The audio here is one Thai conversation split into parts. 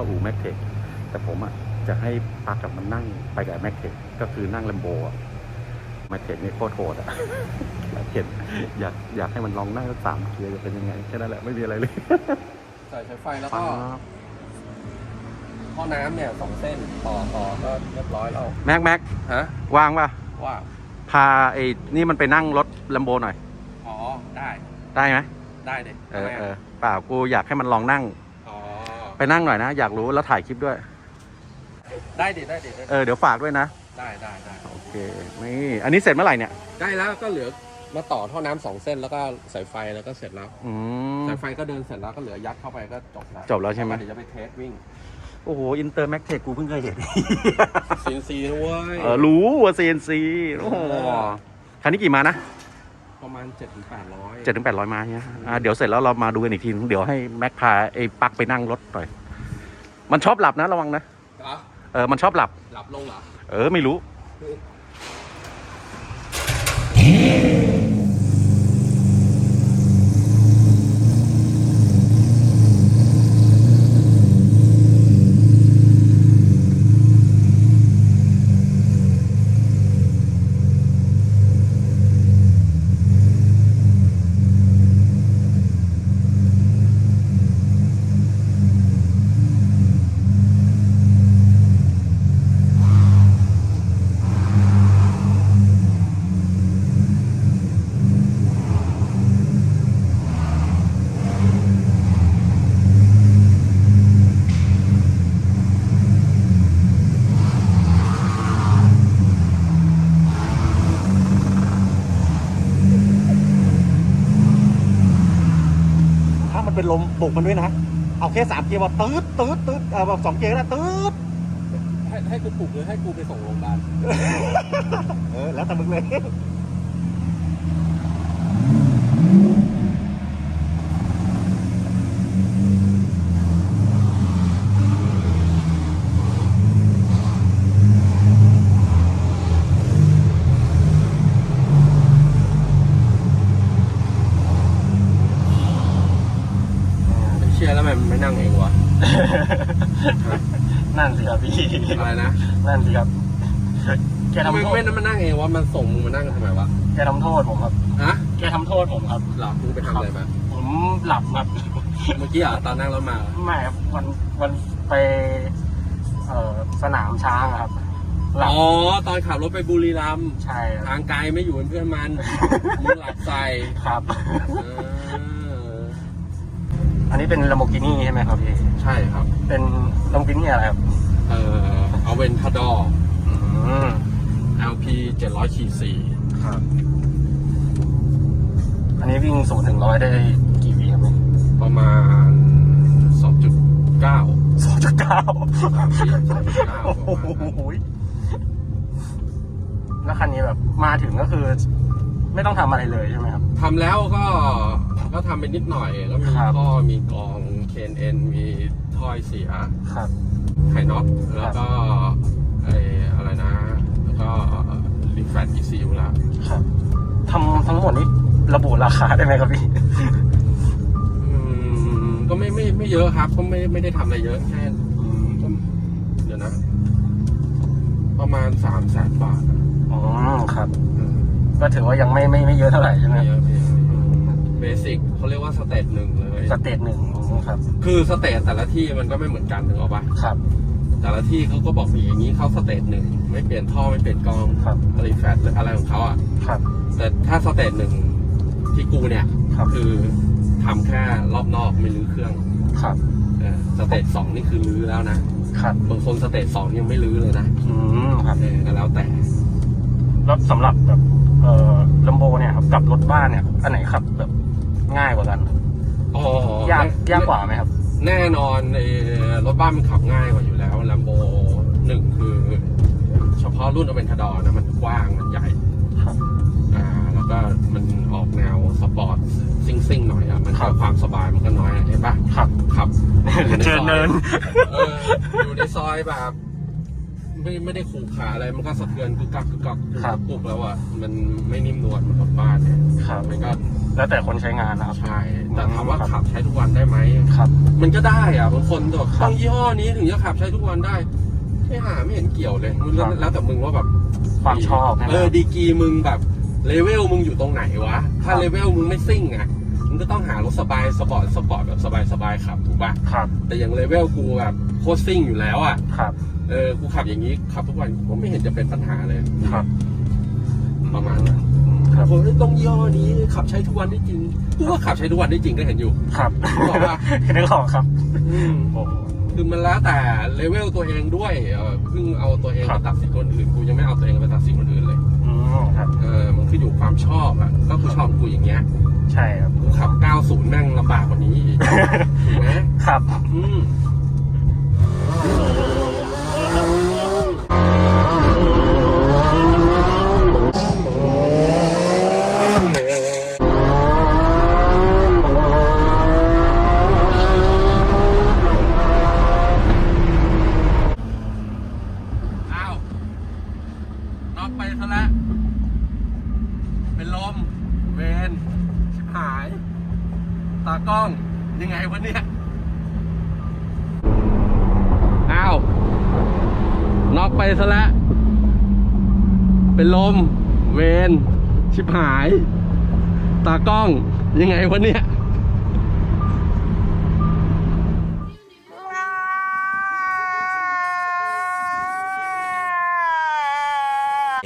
มาอู่แม็กเทคแต่ผมอะจะให้ปักกับมันนั่งไปกับแม็กเทคก็คือนั่งแลมโบอะแม็กเทคนี่โคตรโหดอะอยากเห็นอยากอยากให้มันลองนั่งสักสามเกียร์จะเป็นยังไงแค่นั้นแหละไม่มีอะไรเลยใส่สายไฟแล้วก็ท่อน้ำเนี่ยสองเส้นต่อต่อก็เรียบร้อยแล้วแม็กแม็กฮะวางป่ะว่าพาไอ้นี่มันไปนั่งรถแลมโบหน่อย อ๋อ ได้ ได้ไหม ได้เด็เออเออเปล่ากูอยากให้มันลองนั่งอ๋อ ไปนั่งหน่อยนะ อยากรู้แล้วถ่ายคลิปด้วย ได้ดิได้ดิได้ดิเออเดี๋ยวฝากด้วยนะ ได้ได้ได้โอเคนี่อันนี้เสร็จเมื่อไหร่เนี่ยได้แล้วก็เหลือมาต่อท่อน้ำสองเส้นแล้วก็สายไฟแล้วก็เสร็จแล้วอืม สายไฟก็เดินเสร็จแล้วก็เหลือยัดเข้าไปก็จบแล้วจบแล้วใช่ไหม เดี๋ยวจะไปเทสวิ่งโอ้โหอินเตอร์แม็กเทคกูเพิ่งเคยเห็น ซีนซีด้วย เออรู้ว่า CNC โอ้โหคันนี้กี่มานะ ประมาณ7จ็ดถึงแปดร้อยเจ็ดถึงแปดร้อยมาเนี่ยอ่าเดี๋ยวเสร็จแล้วเรามาดูกันอีกทีนึงเดี๋ยวให้แม็กพาไอ้ปักไปนั่งรถหน่อย มันชอบหลับนะระวังนะเหรอเออ มันชอบหลับ หลับลงเหรอ เออ ไม่รู้ ลมปลุกมันด้วยนะ เอาแค่สามเกียร์ว่าตืดตืดตืดเออแบบสองเกียร์ก็ได้ตืดให้ให้กูปลุกหรือให้กูไปส่งโรงพยาบาล เออ แล้วแต่มึงเลย เชียร์แล้วมั นไม่นั่งเองวะ นั่นสิครับพี่อะไรนะนั่นสิครับ แกทำไมทำโทษไม่มานั่งเองวะ มันส่งมึงมานั่งทำไมวะ แกทำโทษผมครับ ฮะแกทำโทษผมครับหลับมึงไปทำอะไรมา ผมหลับครับ เมื่อกี้อะตอนนั่งรถมาไม่ครับวันวันไป เอ่อสนามช้างอะครับหลับอ๋อ ตอนขับรถไปบุรีรัมย์ ใช่ครับทางไกลไม่อยู่เป็นเพื่อนมัน มึงหลับใส่ครับ เออ อันนี้เป็น Lamborghini ใช่ไหมครับพี่ ใช่ครับ เป็น Lamborghini อะไรครับ เอ่อเอาเวนทาดอร์อืม LP 700ขีดสี่ครับ อันนี้วิ่งศูนย์ถึงร้อยได้กี่วิครับพี่ประมาณ 2.9สองจุดเก้า2.9โอ้โหแล้วคันนี้แบบมาถึงก็คือ ไม่ต้องทำอะไรเลยใช่ไหมครับ ทำแล้วก็ ก็ทำไปนิดหน่อยก็มีครับ ท่อมีกรองเคนเอ็นมีถ้อยเสีย ครับไฮน็อตแล้วก็ไออะไรนะ แล้วก็รีแฟตอีซีอยู่แล้วครับทำทั้งหมดนี้ระบุราคาได้ไหมครับพี่ อืมก็ไม่ไม่ไม่เยอะครับ ก็ไม่ไม่ได้ทำอะไรเยอะแค่ก็เดี๋ยวนะ ประมาณสามแสนบาทอะอ๋อ ครับ อืมก็ถือว่ายังไม่ไม่ไม่เยอะเท่าไหร่ใช่ไหมไม่เยอะไม่ เยอะเบสิกเขาเรียกว่าสเตจหนึ่งเลยสเตจหนึ่งครับ คือสเตจแต่ละที่มันก็ไม่เหมือนกันถึงเอาปะครับ แต่ละที่เขาก็บอกมีอย่างนี้เขาสเตจหนึ่งไม่เปลี่ยนท่อไม่เปลี่ยนกรองครับรีแฟตหรืออะไรของเขาอะครับ แต่ถ้าสเตจหนึ่งที่กูเนี่ยครับคือทำแค่รอบนอกไม่รื้อเครื่องครับเออสเตจสองนี่คือรื้อแล้วนะครับบางคนสเตจสองยังไม่รื้อเลยนะอืมครับเออก็แล้วแต่แล้วสำหรับแบบเอ่อลัมโบเนี่ยครับกับรถบ้านเนี่ยอันไหนขับแบบ ง่ายกว่ากันอ๋อยากยากกว่าไหมครับ แน่นอนเออรถบ้านมันขับง่ายกว่าอยู่แล้วลัมโบหนึ่งคือ เฉพาะรุ่นอเวนทาดอร์นะมันกว้างมันใหญ่ครับอ่าแล้วก็มันออกแนวสปอร์ตซิ่งซิ่งๆหน่อยอะมันครัก็บความสบายมันก็น้อยอะเห็นปะครับขับเจอเนินเอออยู่ในซอยแบบ ไม่ไม่ได้ขู่ขาอะไรมันก็สะเทือนกึกกักกึกกักครับปลุกแล้วอะมันไม่นิ่มนวลเหมือนรถบ้านเนี่ยครับมันก็แล้วแต่คนใช้งานนะครับ ใช่แต่ถามว่าขับใช้ทุกวันได้ไหม ครับ มันก็ได้อะบางคนบอกครับต้องยี่ห้อนี้ถึงจะขับใช้ทุกวันได้ ไม่หาไม่เห็นเกี่ยวเลยมันแล้วครับ แล้วแต่มึงว่าแบบความชอบนะเออดีกรีมึงแบบเลเวลมึงอยู่ตรงไหนวะ ถ้าครับ เลเวลมึงไม่ซิ่งอะมึงก็ต้องหารถสบายสปอร์ตสปอร์ตแบบสบายสบายขับถูกป่ะครับแต่อย่างเลเวลกูแบบโคตรซิ่งอยู่แล้วอะ ครับ เออกูขับอย่างนี้ขับทุกวันผมไม่เห็นจะเป็นปัญหาเลยครับ ประมาณนั้นครับผมต้องยี่ห้อนี้ขับใช้ทุกวันได้จริงกูก็ขับใช้ทุกวันได้จริงก็เห็นอยู่ครับบอกว่านึกออกครับอืมโอ้คือมันแล้วแต่เลเวลตัวเองด้วยเออเพิ่งเอาตัวเองครัมาบตัดสินคนอื่นกูยังไม่เอาตัวเองไปตัดสินคนอื่นเลยอืมครับเออมันขึ้นอยู่ความชอบอะก็คือชอบกูอย่างเงี้ย ใช่ครับกูขับ 90 แม่งลำบากกว่านี้อีกถูกไหมครับ อืม อ้าวน็อกไปซะแล้ว เป็นลม เวนชิบหาย ตากล้อง ยังไงวะเนี่ย อ้าว น็อกไปซะแล้ว เป็นลม เวนชิบหาย ตากล้องยังไงวะเนี่ย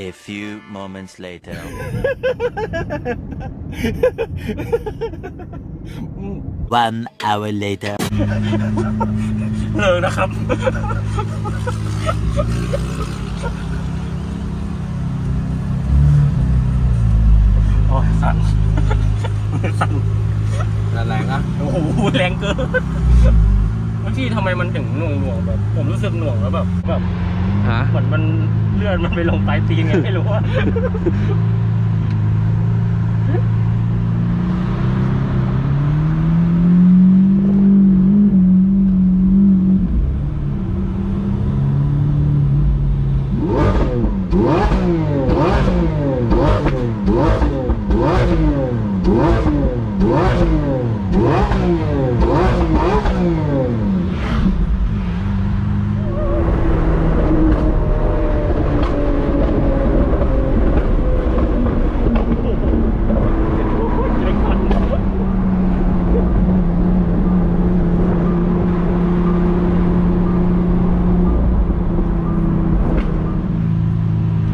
A few moments later. 1 hour later. เลยนะครับ โอ้ยสั่นสั่นแรงอะโอ้โหแรงเกินบางทีทำไมมันถึงหน่วงหน่วงๆแบบ ผมรู้สึกหน่วงแล้วแบบแบบฮะ เหมือนมันเลื่อนมันไปลงปลายตีนไงไม่รู้ว่า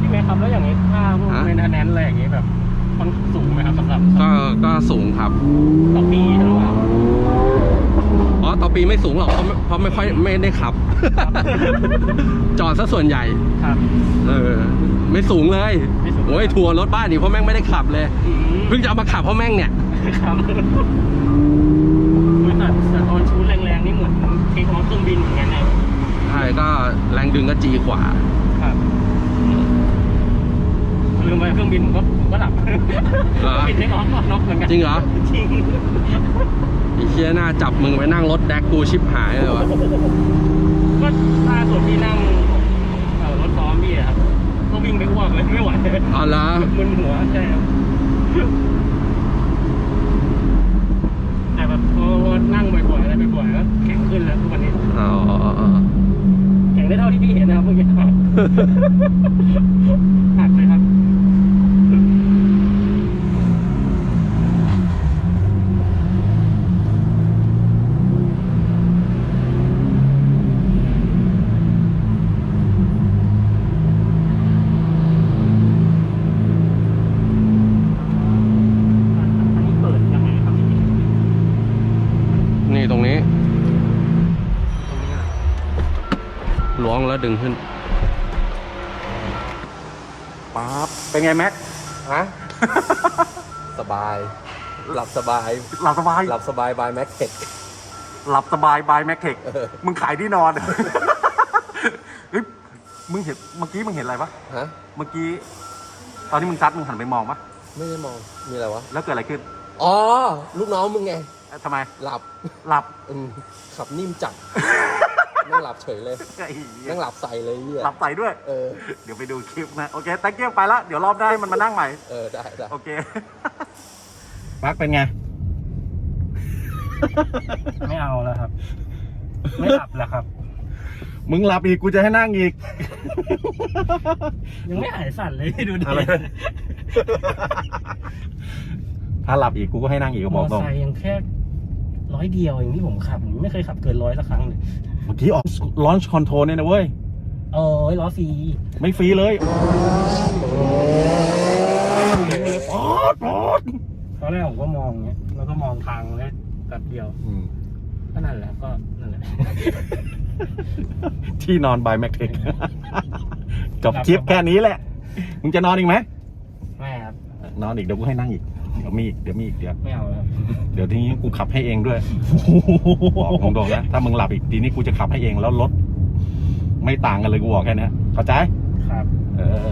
พี่เมย์ครับแล้วอย่างนี้ค่าพวก ฮะ เมนเทนแนนซ์อะไรอย่างนี้แบบมันสูงไหมครับสำหรับ ก็ ก็สูงครับ ต่อปีหรือเปล่า อ๋อ ต่อ ปีไม่สูงหรอกเพราะไม่เพราะไม่ค่อยไม่ได้ขับ จอดซะส่วนใหญ่ ครับ เออ ไม่สูงเลยไม่สูง โอ้ยทัวร์รถบ้านนี่เพราะแม่งไม่ได้ขับเลย อืมเพิ่งจะเอามาขับเพราะแม่งเนี่ย ครับอุ๊ยแต่แต่ตอนชูดแรงๆนี่เหมือนเทคออฟเครื่องบินเหมือนกันนะใช่ก็แรงดึงก็จีกว่าครับลืมไปเครื่องบินผมก็ผมก็หลับเหรอบินเทคออฟก็น็อกเหมือนกันจริงเหรอ จริงไอ้เชี่ยหน้าจับมึงไปนั่งรถแดกกูชิบหายเลยวะก็ล่าสุดที่นั่งเอ่อรถซ้อมพี่อะครับก็วิ่งไปอ้วกเลยไม่ไหวอ๋อละมึนหัวใช่ครับแต่แบบพอนั่งบ่อยๆอะไรบ่อยๆก็แข็งขึ้นแล้วทุกวันนี้อ๋อ แข็งได้เท่าที่พี่เห็นนะครับเมื่อกี้ ดึงขึ้นป๊าบเป็นไงแม็ก ฮะ สบาย หลับสบาย หลับสบาย หลับสบายบายแม็กเทคหลับสบายบายแม็กเทคมึงขายที่นอนเฮ้ยมึงเห็น เมื่อกี้มึงเห็นอะไรปะฮะ เมื่อกี้ ตอนที่มึงซัดมึงหันไปมองปะไม่ได้มอง มีอะไรวะ แล้วเกิดอะไรขึ้น อ๋อ ลูกน้องมึงไงเอ้ยทำไม หลับ หลับอืมขับนิ่มจัด นั่งหลับเฉยเลย ไอ้เหี้ยนั่งหลับใส่เลยเหี้ยหลับใส่ด้วย เออ เดี๋ยวไปดูคลิปนะ โอเคตังเกียไปละ เดี๋ยวรอบหน้าให้มันมานั่งใหม่ เออ ได้ได้ โอเค ปักเป็นไง ไม่เอาแล้วครับ ไม่หลับแล้วครับ มึงหลับอีกกูจะให้นั่งอีก ยังไม่หายสั่นเลย ดูดิอะไร ถ้าหลับอีกกูก็ให้นั่งอีกก็มบออกตรง ไซค์ยังแค่ร้อยเดียวเองที่ผมขับผมไม่เคยขับเกินร้อยสักครั้งเลยเมื่อกี้ออกลอนช์คอนโทรลเนี่ยนะเว้ย เออล้อฟรีไม่ฟรีเลยปอดปอดตอนแรกผมก็มองเงี้ยแล้วก็มองทางแค่แป๊บเดียวก็นั่นแหละก็นั่นแหละที่นอนบายแม็กเทคจบคลิปแค่นี้แหละ มึงจะนอนอีกไหม ไม่ครับ นอนอีกเดี๋ยวกูให้นั่งอีก เดี๋ยวมีอีกเดี๋ยวมีอีกเดี๋ยวไม่เอาแล้วครับเดี๋ยวทีนี้กูขับให้เองด้วยบอกตรงๆนะถ้ามึงหลับอีกทีนี้กูจะขับให้เองแล้วรถไม่ต่างกันเลยกูบอกแค่เนี้ยเข้าใจครับ เออ